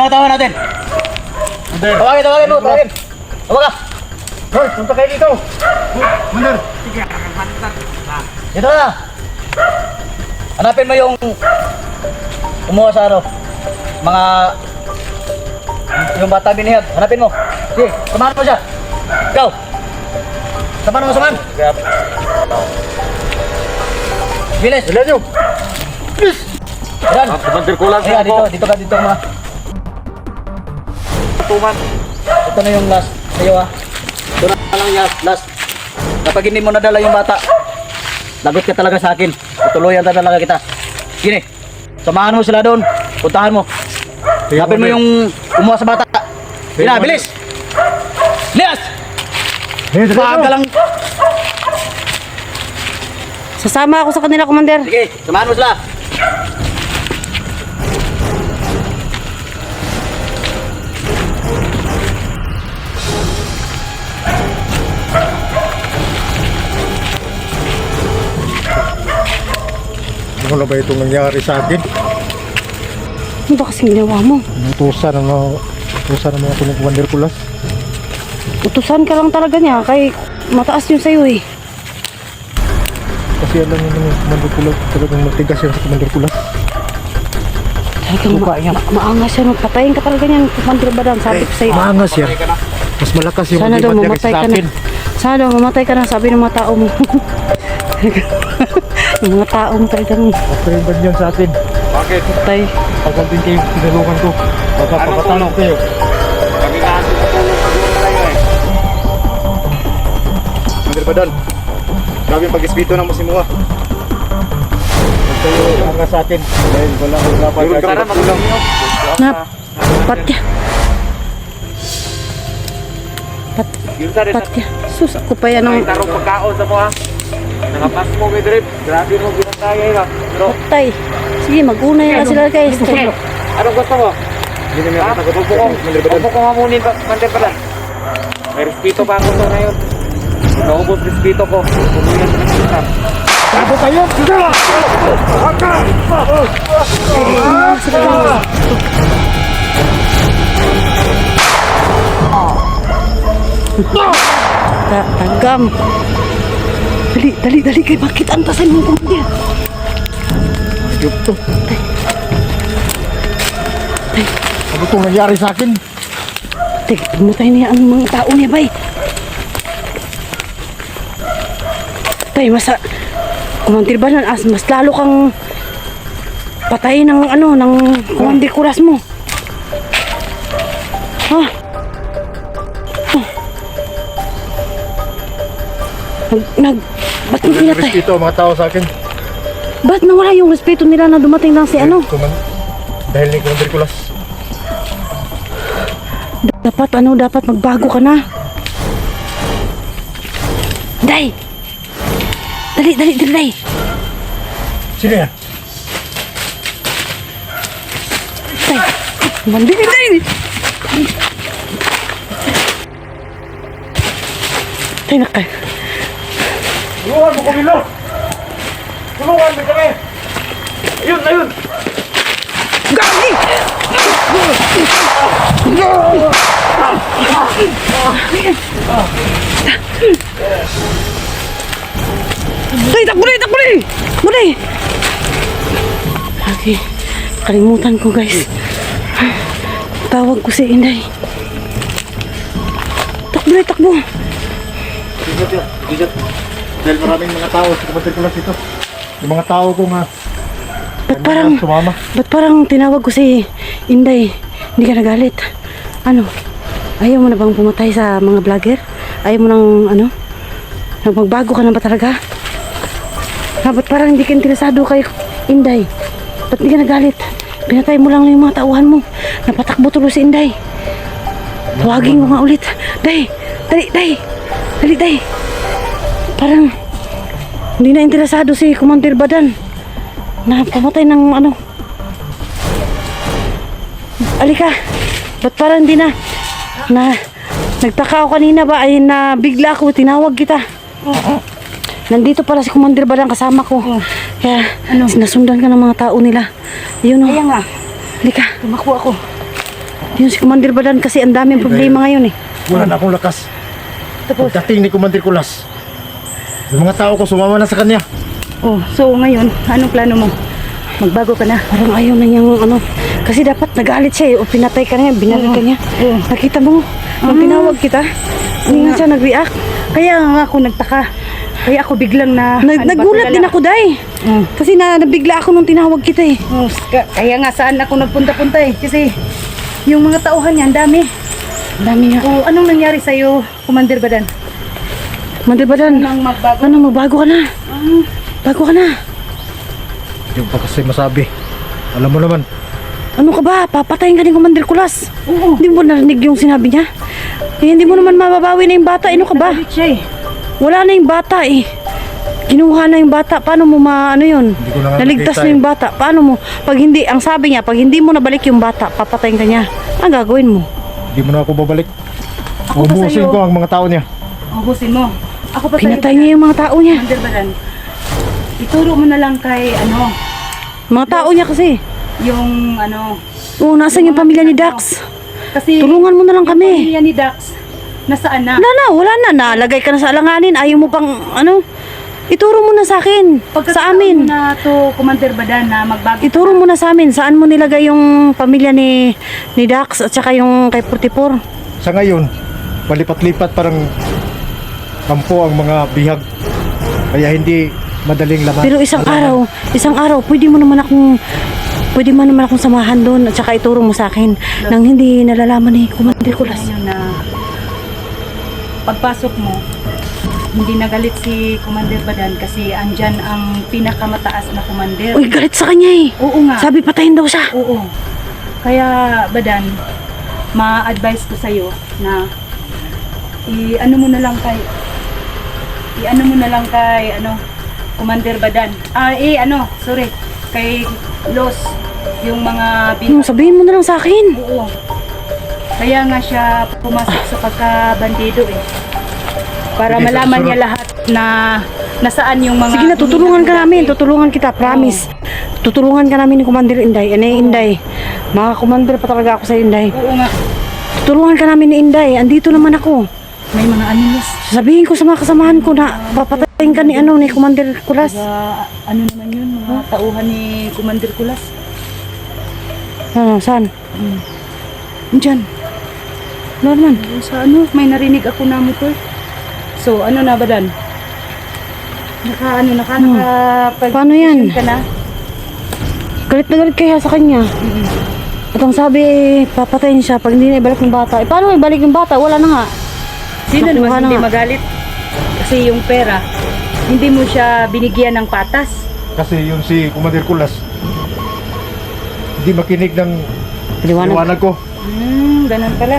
Mga tao natin? Mandar. Tawagin, tawagin mo, tawagin. Tawag ka. Hoy, punta kayo dito. Mandar. Dito na. Hanapin mo yung kumuha sa ano, mga yung bata binihag. Hanapin mo. Sige, samahan mo siya. Ikaw. Samahan mo, samahan. Bilis. Ilan nyo? Yan. Commander Kulas Kaya dito, dito ka, dito mga. Tuman. Ito na yung last sa'yo ah. Ito na lang yung last. Kapag hindi mo nadala yung bata, lagot ka talaga sa akin. Tutuluyan na talaga kita. Gini, samahan mo sila doon. Puntahan mo. Hanapin mo yung kumuha sa bata. Gina, bilis! Bilis! Maaga lang. Sasama ako sa kanila, Commander. Sige, samahan mo sila. Ano na ba itong nangyari sa akin? Ano ba kasing ginawa mo? Utusan ng mga utusan ng mga Commander Kulas. Utusan ka lang talaga niya, kay mataas yun sa'yo eh. Kasi alam niyo ng Commander Kulas, talagang matigas yan sa Commander Kulas. Talagang ma- ma- maangas yan, patayin ka talaga niyan, Commander Badan, sabi ko sa'yo. Maangas yan. Mas malakas yung Sana daw mamatay ka na. Sana daw mamatay ka na, sabi ng mga tao mo. yung mga tao mo talagang Patay ba niyan sa akin? Bakit? patay. Tagal din kayo tinulungan ko. Baka Ano papatalo tulong? kayo. Kami na ang tumutulong sa doon tayo eh. Grabe yung pag-espito ng musimuha. Huwag kayo angas sa akin. Dahil wala Yun ka sa rin, magulong. Na, pat ka. Pat, pat ka. Sus, ako pa yan May ang tarong pagkaon sa mga. Nakapas mo kay Drip. Grabe mo ginataya yun ah. Pero patay. Sige, mag-una na sila guys. anong gusto mo? Hindi na nga ko nga muna yung mandir pala. May respeto pa ako to ngayon. Naubos respeto ko. Pumuyan sa nakita. Ako kayo! Sige! Haka! Ta tagam. Dali, dali, dali kay bakit antasan mo kumadir? Ayop to. Ano itong nangyari sa akin? Tek, pumatay niya ang mga tao niya, bay. Tay, masa... Kumantir ba nan, as, mas lalo kang patay ng ano, ng kumantir kuras mo. Ha? Oh. Nag, ba't mo pinatay? Respeto mga tao sa akin. Ba't nawala yung respeto nila na dumating lang si ano? Kuman, dahil ni Commander Kulas. Dapat ano, dapat magbago ka na. Day! Dali, dali, dali, day! Sino yan? Day! Mandi, day! Day, Day, nakay. Tulungan mo kami, Lord! Tulungan mo kami! Ayun, ayun! Gagi! Day, takbo day, takbo day! Takbo! Lagi, kalimutan ko guys. Tawag ko si Inday. Takbo day, takbo! Ingat. Dahil maraming mga tao sa Commander Kulas ito. Yung mga tao ko nga, Ba't parang, sumama. ba't parang tinawag ko si Inday? Hindi ka nagalit. Ano? Ayaw mo na bang pumatay sa mga vlogger? Ayaw mo nang, ano? Magbago ka na ba talaga? Ha, ba't parang hindi ka interesado kay Inday? Ba't hindi ka nagalit? Pinatay mo lang yung mga tauhan mo. Napatakbo tuloy si Inday. Tawagin mo nga ulit. Day! Dali, day! Dali, day! Parang hindi na interesado si Commander Badan na pamatay ng ano. Alika, ba't parang hindi na, na, nagtaka ako kanina ba ay na bigla ako, tinawag kita. Nandito pala si Commander Badang kasama ko. Kaya, nasundan ka ng mga tao nila. Yun o. Kaya nga, Halika, tumakbo ako. Yun si Commander Badan kasi ang daming problema ngayon eh. Wala na akong lakas. Tapos, Pagdating ni Commander Kulas, yung mga tao ko sumama na sa kanya. oh, so ngayon, anong plano mo? Magbago ka na. Parang ayaw na niyang ano. Kasi dapat nagalit siya eh. O pinatay ka niya, binaril ka niya. Nakita mo, nung tinawag kita, hindi nga siya nag-react. Kaya nga ako nagtaka. Kaya ako biglang na... Nag- ano ba nagulat din ako, Day. Mm. Kasi na, nabigla ako nung tinawag kita eh. Oh, ka- kaya nga saan ako nagpunta-punta eh. Kasi yung mga tauhan niya, ang dami. Ang dami niya. O anong nangyari sa'yo, Commander Badan? Commander Badan, Nang magbago? ano, magbago ka na. Bago ka na. Hindi ko pa kasi masabi. Alam mo naman, Ano ka ba? Papatayin ka ni Commander Kulas. Oo. Hindi mo narinig yung sinabi niya? Eh, hindi mo naman mababawi na yung bata. Ano ka ba? Eh. Wala na yung bata eh. Kinuha na yung bata. Paano mo ma ano yun? Hindi ko na Naligtas na yung eh. bata. Paano mo? Pag hindi, ang sabi niya, pag hindi mo nabalik yung bata, papatayin ka niya. Ang gagawin mo? hindi mo na ako babalik. Ako sa'yo. ko ang mga tao niya. Ubusin mo. Ako pa Pinatay niya yung mga tao niya. Commander Badan. Ituro mo na lang kay ano, Mga tao niya kasi. yung ano... Oo, nasan yung pamilya ni Dax? Kasi Tulungan mo na lang yung kami. pamilya ni Dax, nasaan na? Wala na, wala na. Nalagay ka na sa alanganin. Ayaw mo pang, ano, ituro mo na sa akin. Sa Pagkakataon amin. mo na to, Commander Badan, na magbago Ituro mo na sa amin. Saan mo nilagay yung pamilya ni, ni Dax at saka yung kay 44? Sa ngayon, palipat-lipat parang kampo ang mga bihag. Kaya hindi madaling laman. Pero isang araw, isang araw, pwede mo naman akong pwede mo naman akong samahan doon at saka ituro mo sa akin nang hindi nalalaman ni Commander Kulas. Na pagpasok mo, hindi nagalit si Commander Badan kasi andyan ang pinakamataas na commander. Uy, galit sa kanya eh. Oo nga. Sabi patayin daw siya. Oo. Kaya, Badan, ma-advise ko sa'yo na i-ano mo na lang kay i-ano mo na lang kay ano Commander Badan. Ah, eh ano, sorry. Kay Los yung mga bin Hmm, sabihin mo na lang sa akin. Oo. Kaya nga siya pumasok sa pagkabandido eh. Para Sige, malaman susunod. niya lahat na nasaan yung mga Sige na, tutulungan ka namin. Tutulungan kita, promise. Tutulungan ka namin ni Commander Inday. Ano Inday? Mga commander pa talaga ako sa Inday. Oo nga. Tutulungan ka namin ni Inday. Andito naman ako. May mga animals. Sasabihin ko sa mga kasamahan ko na papatayin ka ni ano ni Commander Kulas. Mga, ano naman yun, mga tauhan ni Commander Kulas. Ano, saan? Diyan. Wala naman. Doon Sa ano, may narinig ako na motor. So, ano na ba dan? Naka, ano, naka, Hmm. naka, pag- Paano yan? ka na? Galit na galit kaya sa kanya. At ang sabi, papatayin siya pag hindi na ibalik ng bata. Eh, paano ibalik yung bata? Wala na nga. Sino Nakuha naman na hindi nga. magalit? Kasi yung pera, hindi mo siya binigyan ng patas. Kasi yun si Commander Kulas, hindi makinig ng Liwanag. liwanag ko. Hmm, ganun pala.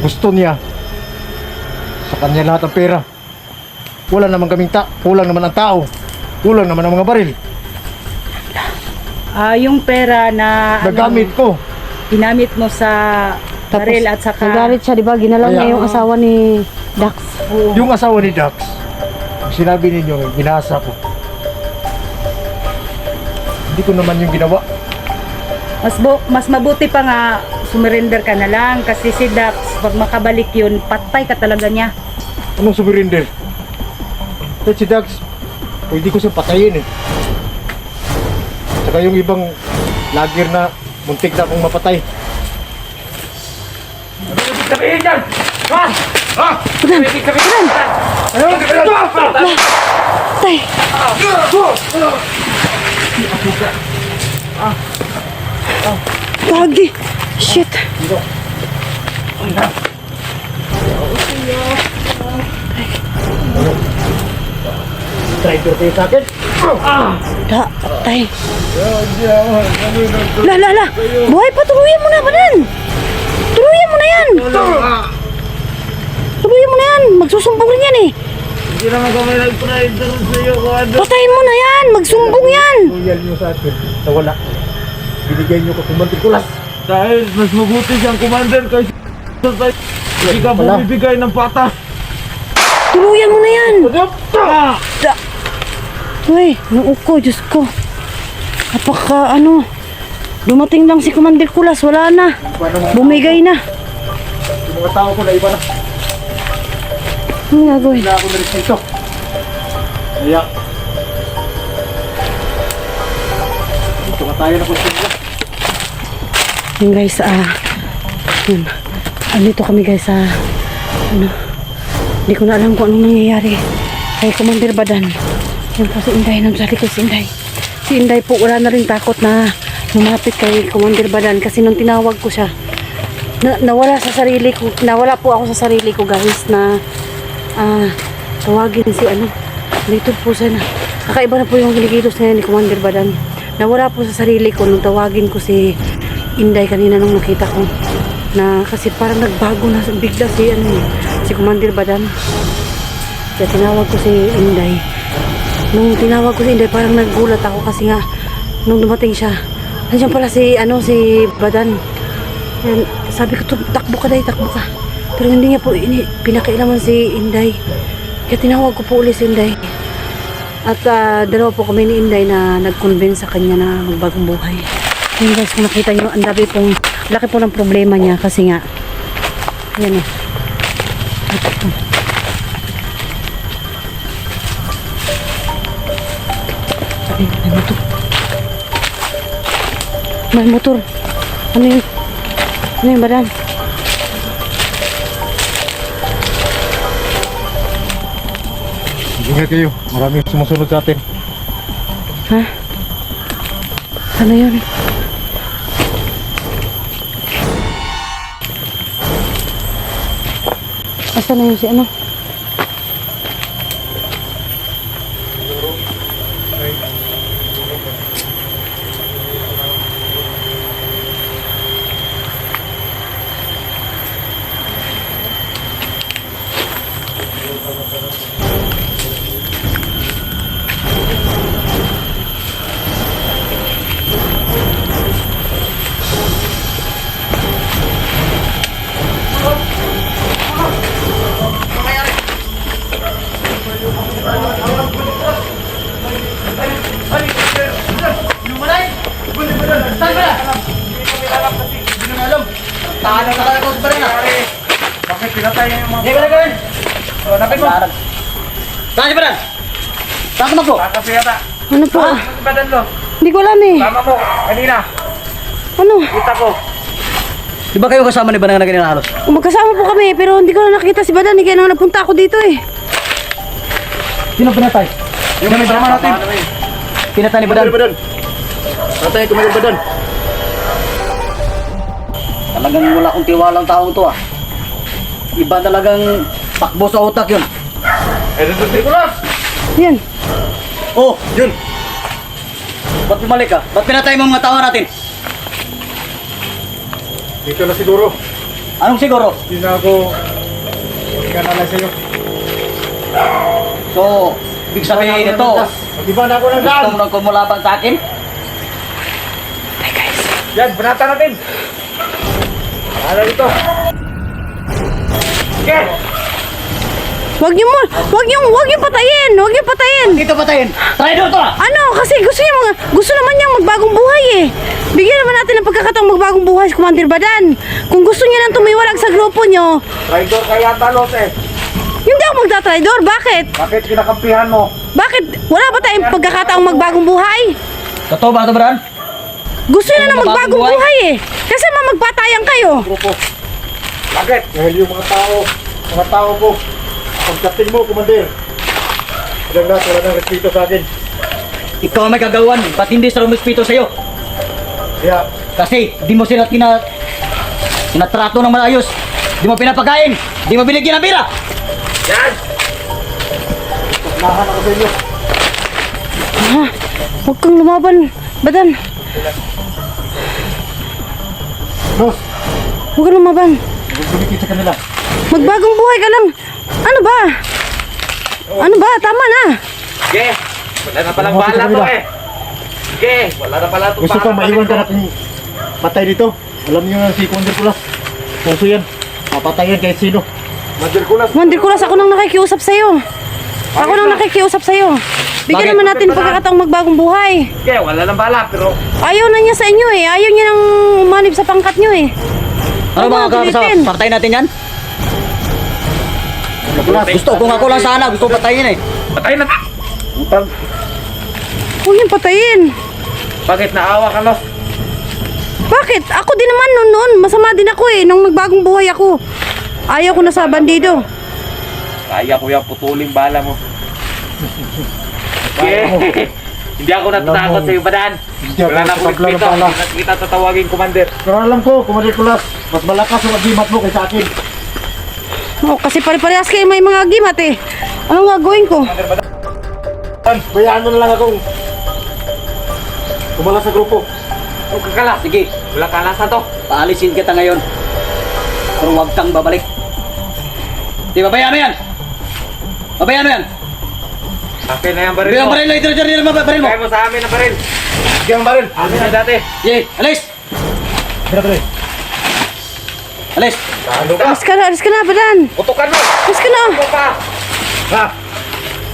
Gusto niya sa kanya lahat ang pera. Wala naman kaming ta, kulang naman ang tao. Kulang naman ang mga baril. Ah, yung pera na ano, Nagamit ko. ginamit mo sa baril at saka Nagalit siya, di ba? Ginalaw niya yung asawa ni Dax. Oo. Yung asawa ni Dax, sinabi ninyo, binasa ko. Hindi ko naman yung ginawa. mas bo, mas mabuti pa nga sumurrender ka na lang kasi si Dax pag makabalik yun patay ka talaga niya Anong sumirinder? Kahit si Dax, pwede ko siyang patayin eh. Saka yung ibang lager na muntik na akong mapatay. Sabihin dyan! Ha? Ha? Pwede sabihin! Ano? Tay! Gagi! Shit! Traitor kayo sa akin. Da, tay. La, la, la. Buhay pa, tuluyan mo na, mo na yan. Tuluyan mo na yan. Magsusumbong rin yan eh. Hindi naman kami nag-traitor sa iyo, Kuwado. Patayin mo na yan. Magsumbong yan. Loyal nyo sa akin. Sa wala. Binigay nyo ko kumantik kulas. Dahil mas mabuti siyang commander kaysa sa tayo. Hindi ka bumibigay ng patas. Tuluyan mo na yan. Da. Uy, nung uko, Diyos ko. Napaka, ano, Dumating lang si Commander Kulas, wala na. Bumigay na. Mga tao ko na iba na. Ano gagawin? Wala ako na respeto. Kaya, dito ka tayo na kung sino. Yun guys, ah, yun. Andito kami guys sa, ano, hindi ko na alam kung anong nangyayari kay Commander Badan. Yan po si Inday, nandali ko si Inday. Si Inday po, wala na rin takot na lumapit kay Commander Badan kasi nung tinawag ko siya, na, nawala sa sarili ko, nawala po ako sa sarili ko guys na ah, tawagin si ano, dito po sana. Kakaiba na po yung kinikilos ngayon ni Commander Badan. Nawala po sa sarili ko nung tawagin ko si Inday kanina nung nakita ko na kasi parang nagbago na bigla si ano si Commander Badan. Kaya tinawag ko si Inday. Nung tinawag ko si Inday parang nagulat ako kasi nga nung dumating siya, nandiyan pala si ano si Badan. Yan, sabi ko, "Tum- takbo ka day, takbo ka. Pero hindi niya po ini, pinakailaman si Inday. Kaya tinawag ko po ulit si Inday. At ah, dalawa po kami ni Inday na nag-convince sa kanya na magbagong buhay. Yun guys, kung nakita nyo, ang dami pong, laki po ng problema niya kasi nga, yan po. Sabi, may motor. May motor. Ano yun? Ano yun, badan? Ingat kayo. Maraming sumusunod sa atin. Ha? Ano yun? Asa na yun si ano? Tahanan ka talaga sa barena. Bakit pinatay niya yung mga... Hindi ka na gawin. Oh, napin mo. Saan si Badan? Saan ka magpo? Baka siya yata. Ano po? Badan mo. Hindi ko alam eh. Tama mo. Kanina. Ano? Kita ko. Di ba kayo kasama ni Badan na ganyan halos? Magkasama po kami pero hindi ko na nakita si Badan. eh, Kaya nang napunta ako dito eh. Sino pinatay? Yung may drama natin. Pinatay ni Badan. Badan. Tatay, kumagal badan. Talagang wala akong tiwalang taong to ah. Iba talagang takbo sa utak yun. Eh, dito Nicolas. Yan. Oh, yun. Ba't bumalik ka? Ba't pinatay mo mga tawa natin? Dito na siguro. Anong siguro? Hindi na ako magkanalay sa'yo. So, ibig sabihin ito, Mag-iba na ako ng daan. gusto mo nang kumulaban sa akin? Yan, banata natin. Ano dito? Okay. Wag niyo mo, wag niyo, wag niyo patayin. Wag niyo patayin. Dito patayin! Traitor to ah! Ano? Kasi gusto niya mga, gusto naman niya magbagong buhay eh. Bigyan naman natin ng pagkakataong magbagong buhay si Commander Badan. Kung gusto niya nang tumiwalag sa grupo niyo, Traidor kaya talos eh. hindi ako magtatraidor. Bakit? Bakit kinakampihan mo? Bakit? Wala ba tayong pagkakataong magbagong buhay? Totoo ba ito, Badan? Gusto niya na Magbagong magbagong buhay? buhay eh. Kasi mamagpatayan kayo. Grupo. Bakit? Dahil yung mga tao, mga tao ko, pagdating mo, kumandir. Walang lahat, wala nang respeto sa akin. Ikaw ang may kagawan, ba't hindi sa rumispito sa'yo? Kaya, Kasi di mo sila tina, tinatrato ng maayos. Di mo pinapakain. Di mo binigyan ng bira. Yan! lahan ako sa inyo. Ha? Huwag kang lumaban. Badan, Boss, huwag kang lumaban. huwag bumikit sa kanila. Magbagong buhay ka lang. Ano ba? Ano ba? Tama na. Sige. Wala na palang sa bala to kanila. eh. Sige. Wala na pala itong Gusto bala kang maiwan ka natin patay dito. Alam niyo na si Kumandir Pulas. Puso yan. Papatayan kahit sino. Mandir Kulas. Mandir Kulas, ako nang nakikiusap sa'yo. Ako nang nakikiusap sa'yo. Bigyan Bakit? naman natin pagkakataong magbagong buhay. Kaya wala nang bala, pero Ayaw na niya sa inyo eh. Ayaw niya nang umanib sa pangkat niyo eh. Ano Huwag mga mo pilitin. Patayin natin yan? Gusto ko nga ko lang sana. Gusto ko patayin eh. patay na. Utang. Huwag niyang patayin. Bakit naawa ka, Los? Bakit? Ako din naman noon noon. Masama din ako eh. Nung nagbagong buhay ako. Ayaw ko na sa bandido. Kaya ko yung putuling bala mo. Okay. Hindi ako natatakot sa iyo, Badan. Hindi ako Wala na akong natatakot respeto. bala. Hindi na kita tatawagin, Commander. Pero alam ko, Commander Kulas, mas malakas ang agimat mo kaysa akin. Oh, kasi pare-parehas kayo may mga agimat eh. Anong gagawin ko? Bayaan mo na lang akong kumala sa grupo. Huwag ka kalas. Sige, Wala kalasan to. paalisin kita ngayon. Pero huwag kang babalik. Di babayaan mo yan! Babayaan mo yan! Akin na yung baril Bilang mo. baril, ito dyan, baril mo! Kaya mo sa amin ang baril. Sige ang baril. Amin na dati. Sige, alis! Sige baril. Alis! Ano ka? Alis ka na, alis ka na, Badan. Putukan mo. Alis ka na. Pa? Ha?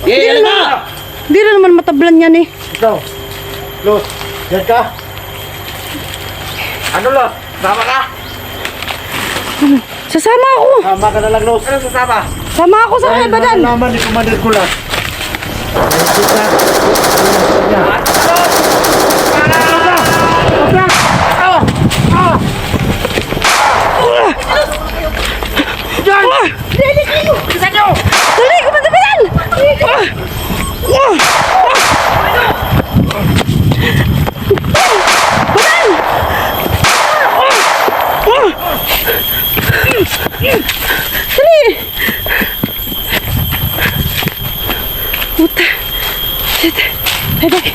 Sige, alis na! Hindi na naman matablan yan eh. Ikaw. Los, yan ka. Ano, Los? Sama ka? Sasama ako. Tama ka na lang, Los. Ano sasama? Sama ako sa kanya, Badan. nalaman ni Commander Kulas. Ano, Los? Dali, kumanda Badan. Dali. Puta. Shit. Ay, dali.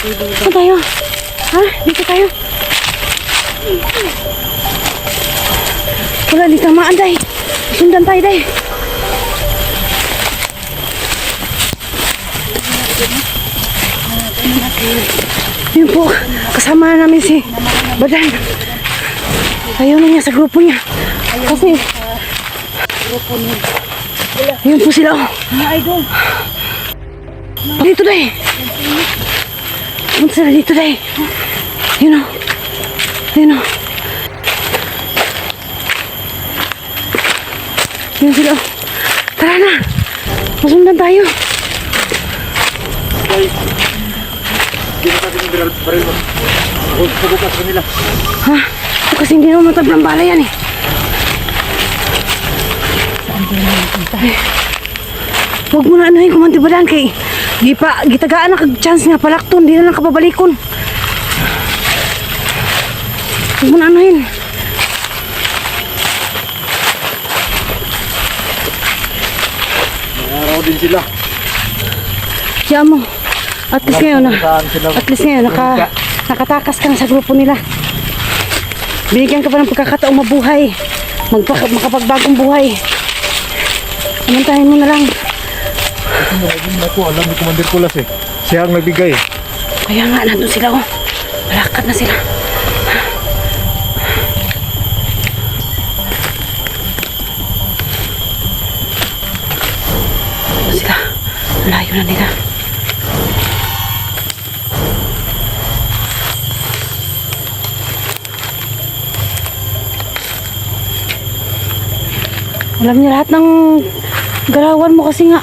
Saan tayo? Ha? Dito tayo. Wala, di tamaan, day. Sundan tayo, day. Yun po, kasama na namin si Badan. Ayaw na niya sa grupo niya. Kasi, yun po sila. oh. Dito, day. Punta sila dito, day. Yun o. Yun o. Yun sila. Tara na. Masundan tayo. Ha? Kasi hindi naman matablang bala yan eh. Ay, Huwag mo na yung kumante badan kay Di pa, gitagaan na kag-chance nga palakton, di na lang kapabalikon. Huwag mo na anuhin. Araw din sila. Siya mo. At least ngayon, na, Saan sila? at least ngayon, naka, nakatakas ka na sa grupo nila. Binigyan ka pa ng pagkakataong mabuhay. Magpaka, makapagbagong buhay. Samantahin mo na lang. Hindi ko alam ni Commander Kulas eh. Siya ang nagbigay. Kaya nga, nandun sila oh. Malakad na sila. Nandun sila. Layo na nila. Alam niya lahat ng galawan mo kasi nga.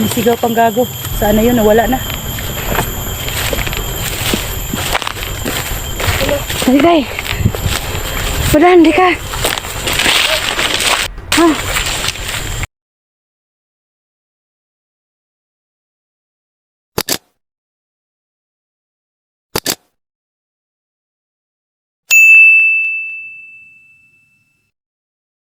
Nagisigaw pang gago. Sana yun, nawala na. Dali, day. Padaan, di ka. Ha?